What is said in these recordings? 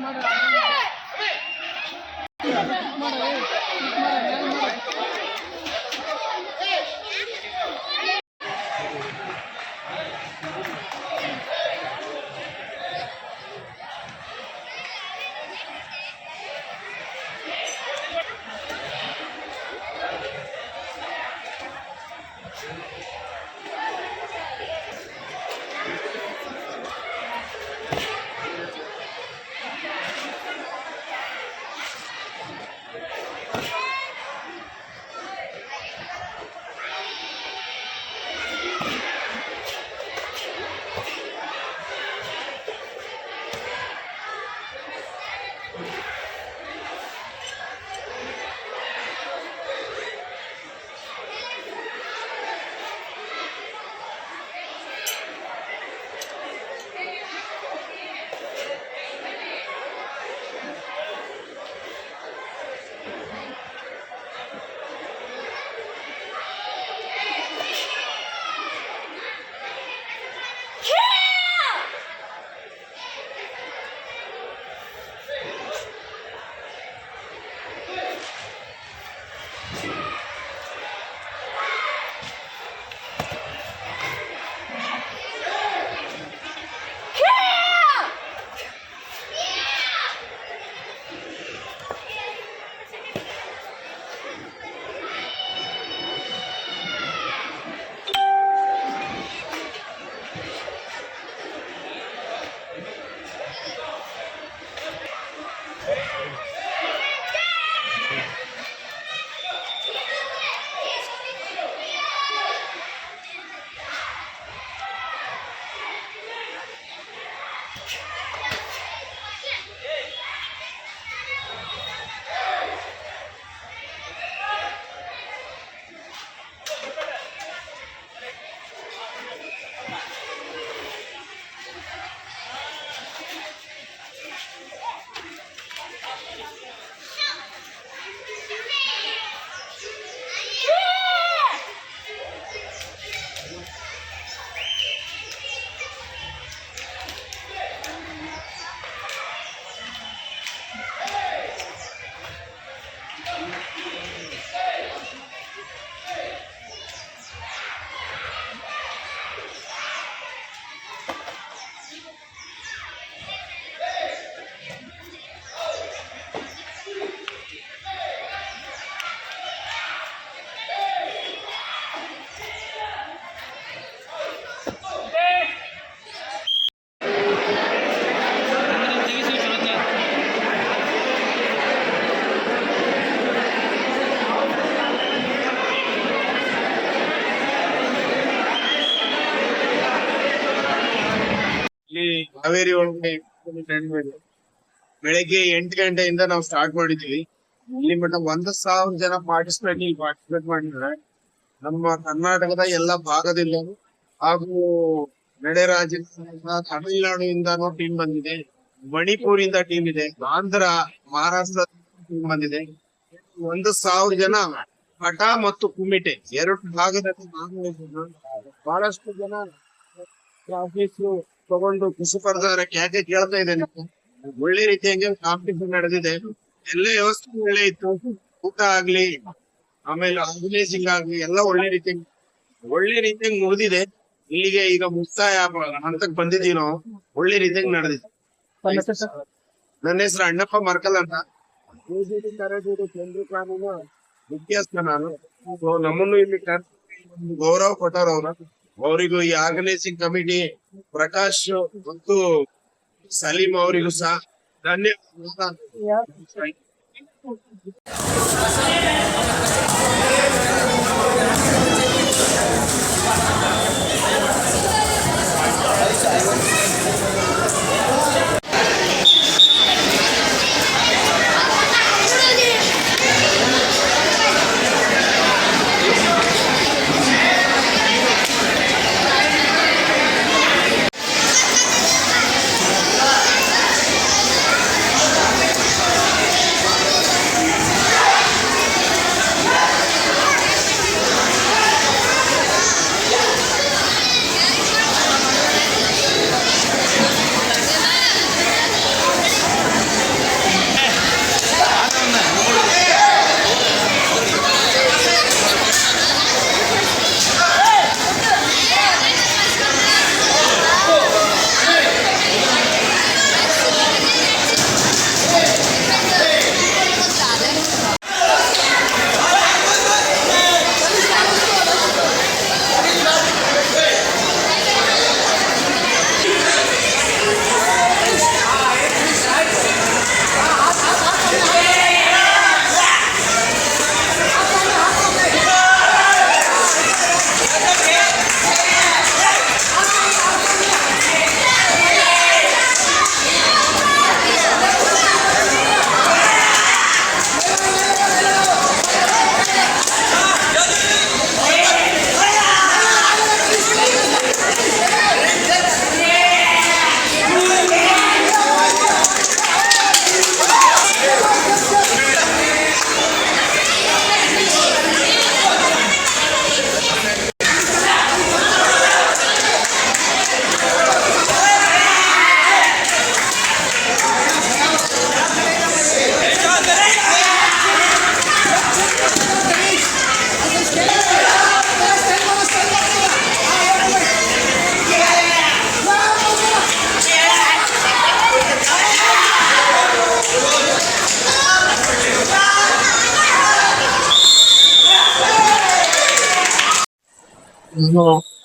Mas... Caralho! Yeah. ಬೆಳಗ್ಗೆ ಎಂಟು ಗಂಟೆಯಿಂದ ನಾವು ಸ್ಟಾರ್ಟ್ ಮಾಡಿದ್ವಿ ಇಲ್ಲಿ ಮಟ್ಟ ಒಂದ್ ಸಾವಿರ ಜನ ಪಾರ್ಟಿಸಿಪೇಟ್ ಇಲ್ಲಿ ಪಾರ್ಟಿಸಿಪೇಟ್ ಮಾಡಿದ್ರೆ ನಮ್ಮ ಕರ್ನಾಟಕದ ಎಲ್ಲ ಭಾಗದಿಂದ ಹಾಗೂ ನೆರೆ ರಾಜ್ಯದಿಂದ ತಮಿಳುನಾಡಿಂದನೂ ಟೀಮ್ ಬಂದಿದೆ. ಮಣಿಪುರಿಂದ ಟೀಮ್ ಇದೆ. ಆಂಧ್ರ, ಮಹಾರಾಷ್ಟ್ರ ಟೀಮ್ ಬಂದಿದೆ. ಒಂದು ಸಾವಿರ ಜನ ಹಠ ಮತ್ತು ಕುಮಿಟೆ ಎರಡು ಭಾಗದಲ್ಲಿ ಭಾಗವಹಿಸಿದ್ರು. ಬಹಳಷ್ಟು ಜನ ಆಫೀಸು ತಗೊಂಡು ಖುಷಿ ಪಡ್ತಾರೆ ಯಾಕೆ ಕೇಳ್ತಾ ಇದ್ದೇನೆ. ಒಳ್ಳೆ ರೀತಿಯಾಗಿ ಕಾಂಪಿಟೇಷನ್ ನಡೆದಿದೆ. ಎಲ್ಲ ವ್ಯವಸ್ಥೆ ಒಳ್ಳೆ ಇತ್ತು. ಊಟ ಆಗ್ಲಿ, ಆಮೇಲೆ ಆರ್ಗನೈಸಿಂಗ್ ಆಗ್ಲಿ, ಎಲ್ಲ ಒಳ್ಳೆ ರೀತಿ ಒಳ್ಳೆ ರೀತಿಯಾಗಿ ಮುಗಿದಿದೆ. ಇಲ್ಲಿಗೆ ಈಗ ಮುಕ್ತಾಯ ಹಂತಕ್ ಬಂದಿದೀವಿ ನಾವು ಒಳ್ಳೆ ರೀತಿಯಾಗಿ ನಡೆದಿದೆ. ನನ್ನ ಹೆಸರು ಅಣ್ಣಪ್ಪ ಮರ್ಕಲ್ ಅಂತ. ಬಿಜೆಪಿ ಕೇಂದ್ರ ಕಾನೂನು ಮುಖ್ಯಸ್ಥ ನಾನು. ನಮ್ಮನ್ನು ಇಲ್ಲಿ ಗೌರವ ಕೊಟ್ಟಾರ ಅವ್ರು. ಅವರಿಗೂ ಈ ಆರ್ಗನೈಸಿಂಗ್ ಕಮಿಟಿ ಪ್ರಕಾಶ್ ಮತ್ತು ಸಲೀಂ ಅವರಿಗೂ ಸಹ ಧನ್ಯವಾದ.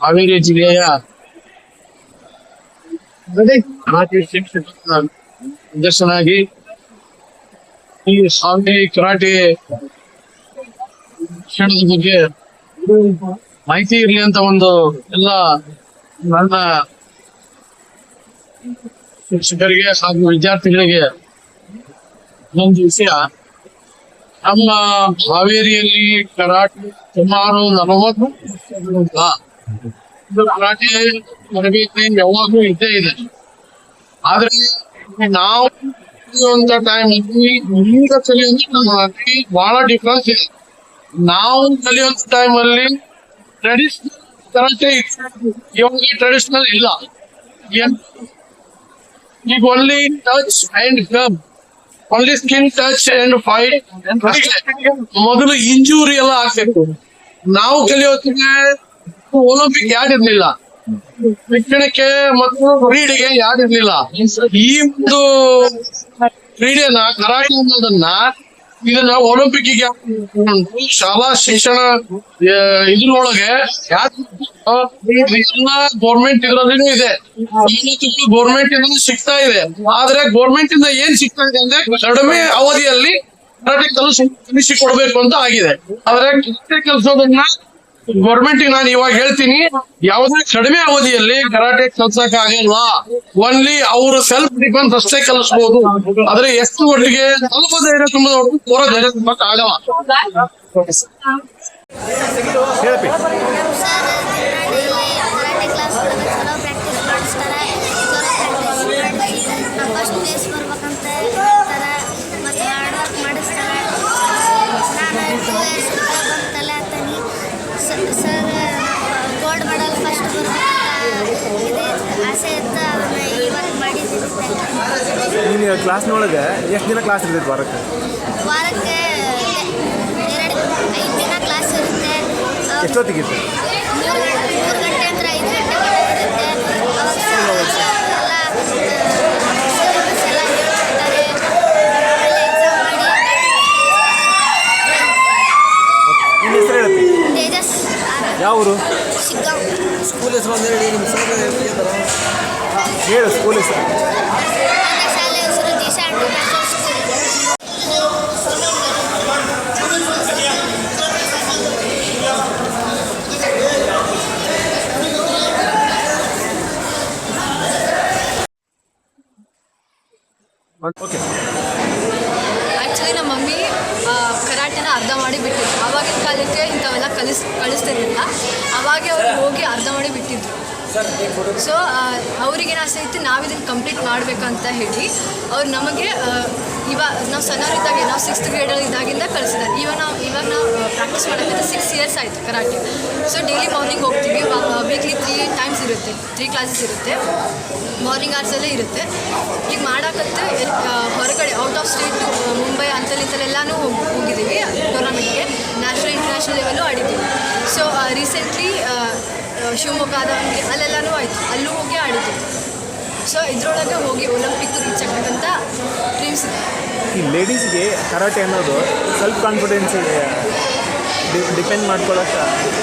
ಹಾವೇರಿ ಜಿಲ್ಲೆಯ ನಿರ್ದೇಶನಾಗಿ ಈ ಸ್ವಾಮಿ ಕರಾಟೆ ಶಿಕ್ಷಣದ ಬಗ್ಗೆ ಮಾಹಿತಿ ಇರಲಿ ಅಂತ ಒಂದು ಎಲ್ಲ ನನ್ನ ಶಿಕ್ಷಕರಿಗೆ ಹಾಗೂ ವಿದ್ಯಾರ್ಥಿಗಳಿಗೆ ಒಂದು ವಿಷಯ. ನಮ್ಮ ಹಾವೇರಿಯಲ್ಲಿ ಕರಾಟೆ ಸುಮಾರು ನಲವತ್ತು ತರಬೇತಿ ಯಾವಾಗಲೂ ಇದ್ದೇ ಇದೆ. ಆದ್ರೆ ನಾವು ಟೈಮ್ ಈಗ ಕಲಿಯುವಂತ ಬಹಳ ಡಿಫ್ರೆನ್ಸ್ ಇದೆ. ನಾವು ಕಲಿಯುವಂತ ಟೈಮ್ ಅಲ್ಲಿ ಟ್ರೆಡಿಷನಲ್ ಇತ್ತು ಇವಾಗ ಟ್ರೆಡಿಷನಲ್ ಇಲ್ಲ. ಈಗ only touch and come only skin touch and fight ಮೊದಲು ಇಂಜೂರಿ ಎಲ್ಲ ಆಗ್ತಿತ್ತು ನಾವು ಕಲಿಯೋತ್ತಿಗೆ ಒಲಿಂಪಿಕ್ ಯಾರಿರ್ಲಿಲ್ಲ. ಶಿಕ್ಷಣಕ್ಕೆ ಮತ್ತು ಕ್ರೀಡೆಗೆ ಯಾರಿರ್ಲಿಲ್ಲ. ಈ ಒಂದು ಕ್ರೀಡೆನ ಕರಾಟೆ ಅನ್ನೋದನ್ನ ಇದನ್ನ ಒಲಿಂಪಿಕ್ ಶಾಲಾ ಶಿಕ್ಷಣ ಇದ್ರೊಳಗೆ ಎಲ್ಲ ಗೌರ್ಮೆಂಟ್ ಇದ್ರಲ್ಲಿನೂ ಇದೆ. ಗೋರ್ಮೆಂಟ್ ಇಂದ ಸಿಗ್ತಾ ಇದೆ. ಆದ್ರೆ ಗೌರ್ಮೆಂಟ್ ಇಂದ ಏನ್ ಸಿಗ್ತಾ ಇದೆ ಅಂದ್ರೆ ಕಡಿಮೆ ಅವಧಿಯಲ್ಲಿ ಕರಾಟೆ ಕಲಿಸಿ ಕೊಡ್ಬೇಕು ಅಂತ ಆಗಿದೆ. ಆದ್ರೆ ಕಲಿಸೋದನ್ನ ಗೌರ್ಮೆಂಟ್ ನಾನು ಇವಾಗ ಹೇಳ್ತೀನಿ, ಯಾವುದೇ ಕಡಿಮೆ ಅವಧಿಯಲ್ಲಿ ಕರಾಟೆ ಕಲ್ಸಕ್ ಆಗಲ್ಲ. ಓನ್ಲಿ ಅವರು ಸೆಲ್ಫ್ ಡಿಫೆನ್ಸ್ ಅಷ್ಟೇ ಕಲಿಸಬಹುದು ಆದ್ರೆ ಎಷ್ಟು ಒಟ್ಟಿಗೆ ಸ್ವಲ್ಪ ಧೈರ್ಯ ತುಂಬಾ ಪೂರ ಧೈರ್ಯ ತುಂಬಕ್ ಆಗಲ್ಲ. ಕ್ಲಾಸ್ ಕ್ಲಾಸ್ನೊಳಗೆ ಎಷ್ಟು ದಿನ ಕ್ಲಾಸ್ ಇರ್ತೈತೆ ವಾರಕ್ಕೆ? ವಾರಕ್ಕೆ ಎರಡು ಐದು ದಿನ ಕ್ಲಾಸ್ ಇರುತ್ತೆ. ಎಷ್ಟೊತ್ತಿಗಿತ್ತು ಓಕೆ ಆ್ಯಕ್ಚುಲಿ ನಮ್ಮ ಮಮ್ಮಿ ಕರಾಟೆನ ಅರ್ಧ ಮಾಡಿ ಬಿಟ್ಟಿದ್ರು. ಆವಾಗಿನ ಕಾಲಕ್ಕೆ ಇಂಥವೆಲ್ಲ ಕಲಿಸ್ ಕಳಿಸ್ತಿರ್ಲಿಲ್ಲ ಅವಾಗೆ ಅವ್ರು ಹೋಗಿ ಅರ್ಧ ಮಾಡಿ ಬಿಟ್ಟಿದ್ರು. ಸೊ ಅವ್ರಿಗೇನು ಆಸೆ ಇತ್ತು ನಾವು ಇದನ್ನು ಕಂಪ್ಲೀಟ್ ಮಾಡಬೇಕಂತ ಹೇಳಿ, ಅವ್ರು ನಮಗೆ ಇವಾಗ ನಾವು ಸಣ್ಣವರಿದ್ದಾಗೆ, ನಾವು ಸಿಕ್ಸ್ತ್ ಗ್ರೇಡಲ್ಲಿ ಇದ್ದಾಗಿಂದ ಕಳಿಸಿದ್ದಾರೆ. ಇವಾಗ ನಾವು ಇವಾಗ ನಾವು ಪ್ರಾಕ್ಟೀಸ್ ಮಾಡೋಕ್ಕಂತ ಸಿಕ್ಸ್ ಇಯರ್ಸ್ ಆಯಿತು ಕರಾಟೆ. ಸೊ ಡೈಲಿ ಮಾರ್ನಿಂಗ್ ಹೋಗ್ತೀವಿ ವೀಕ್ಲಿ ತ್ರೀ ಟೈಮ್ಸ್ ಇರುತ್ತೆ ತ್ರೀ ಕ್ಲಾಸಸ್ ಇರುತ್ತೆ. ಮಾರ್ನಿಂಗ್ ಅವರ್ಸಲ್ಲೇ ಇರುತ್ತೆ. ಈಗ ಮಾಡೋಕ್ಕಂತೂ ಹೊರಗಡೆ ಔಟ್ ಆಫ್ ಸ್ಟೇಟು ಮುಂಬೈ ಅಂತಲ್ಲಿ ಇಂಥಲ್ಲೆಲ್ಲಾನು ಹೋಗಿದ್ದೀವಿ ಟೂರ್ನಮೆಂಟ್ಗೆ ನ್ಯಾಷನಲ್ ಇಂಟರ್ನ್ಯಾಷನಲ್ ಲೆವೆಲ್ಲೂ ಆಡಿದ್ದೀವಿ. ಸೊ ರೀಸೆಂಟ್ಲಿ ಶಿವಮೊಗ್ಗ ಹಂಗೆ ಅಲ್ಲೆಲ್ಲನೂ ಆಯಿತು. ಅಲ್ಲೂ ಹೋಗಿ ಆಡಿತು ಸೊ ಇದರೊಳಗೆ ಹೋಗಿ ಒಲಿಂಪಿಕ್ ರೀಚ್ ಆಗಬೇಕಂತ ಡ್ರೀಮ್ಸ್ ಇದೆ. ಈ ಲೇಡೀಸ್ಗೆ ಕರಾಟೆ ಅನ್ನೋದು ಸೆಲ್ಫ್ ಕಾನ್ಫಿಡೆನ್ಸ್ ಡಿಪೆಂಡ್ ಮಾಡ್ಕೊಳ್ಳೋಕೆ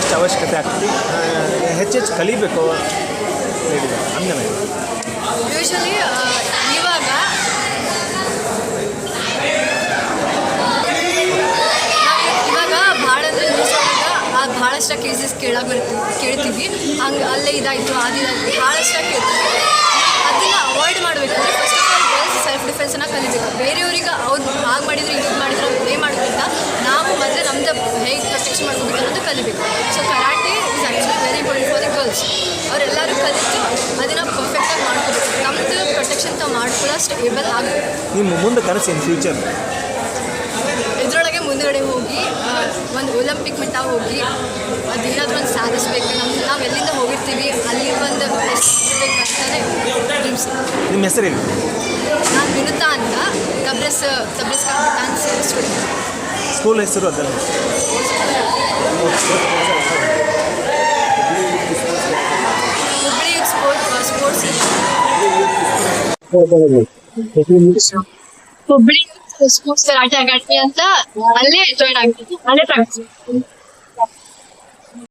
ಎಷ್ಟು ಅವಶ್ಯಕತೆ ಆಗ್ತದೆ? ಹೆಚ್ಚೆಚ್ಚು ಕಲಿಬೇಕು ಲೇಡೀಸ್ ಹಂಗೆ ಯೂಶಲಿ ಇವಾಗ ನಾವ್ ಇವಾಗ ಭಾಳ ಅಂದರೆ ನ್ಯೂಸ್ ಒಳಗೆ ಭಾಳಷ್ಟು ಕೇಸಸ್ ಕೇಳೋ ಬರ್ತೀವಿ ಕೇಳ್ತೀವಿ. ಹಂಗೆ ಅಲ್ಲೇ ಇದಾಯಿತು ಅದಿದಾಯಿತು ಭಾಳಷ್ಟು ಕೇಳ್ತೀವಿ. ಅದನ್ನು ಅವಾಯ್ಡ್ ಮಾಡಬೇಕು first of all girls self ಡಿಫೆನ್ಸನ್ನು ಕಲಿಬೇಕು. ಬೇರೆಯವ್ರಿಗೆ ಅವ್ರು ಹಾಗೆ ಮಾಡಿದ್ರು, ಇದು ಮಾಡಿದ್ರು ಪ್ಲೇ ಮಾಡೋದ್ರಿಂದ ನಾವು ಮೊದಲೇ ನಮ್ದು ಹೇಗೆ ಪ್ರೊಟೆಕ್ಷನ್ ಮಾಡ್ಕೋಬೇಕು ಅನ್ನೋದು ಕಲಿಬೇಕು. So karate is actually very important for the girls ಅವರೆಲ್ಲರೂ ಕಲಿತು ಅದನ್ನು ಪರ್ಫೆಕ್ಟಾಗಿ ಮಾಡ್ಕೋಬೇಕು. ನಮ್ಮದು ಪ್ರೊಟೆಕ್ಷನ್ ತಾವು ಮಾಡ್ಕೊಳ್ಳೋ ಸ್ಟೇಬಲ್ ಆಗಬೇಕು ನಿಮ್ಮ ಮುಂದೆ ಕನಸು ಏನು ಫ್ಯೂಚರ್ ಇದರೊಳಗೆ ಮುಂದುಗಡೆ ಹೋಗಿ ಆ, ಒಂದು ಒಲಿಂಪಿಕ್ ಮಟ್ಟ ಹೋಗಿ ಅದೇನಾದ್ರೂ ಒಂದು ಸಾಧಿಸ್ಬೇಕು. ನಮ್ಮ ನಾವು ಎಲ್ಲಿಂದ ಹೋಗಿರ್ತೀವಿ ಅಲ್ಲಿ ಒಂದು ಬೇಕಂತಾನೆ ಡ್ರೀಮ್ಸ್ ನಿಮ್ಮ ಹೆಸರು ಹೇಳಿ ನಾನು ವಿನುತಾ ಅಂತ ತಬ್ರಸ್ ತಬ್ರಸ್ ಡಾನ್ಸ್ ಸ್ಟೂಡೆಂಟ್ ಸ್ಕೂಲ್ ಹೆಸರು ಅದಲ್ಲ? Hubballi sport sports Hubli. Sports karate academy ಅಂತ ಅಲ್ಲೇ ಜಾಯ್ನ್ ಆಗ್ತೀನಿ ಅಲ್ಲೇ ಪ್ರಾಕ್ಟೀಸ್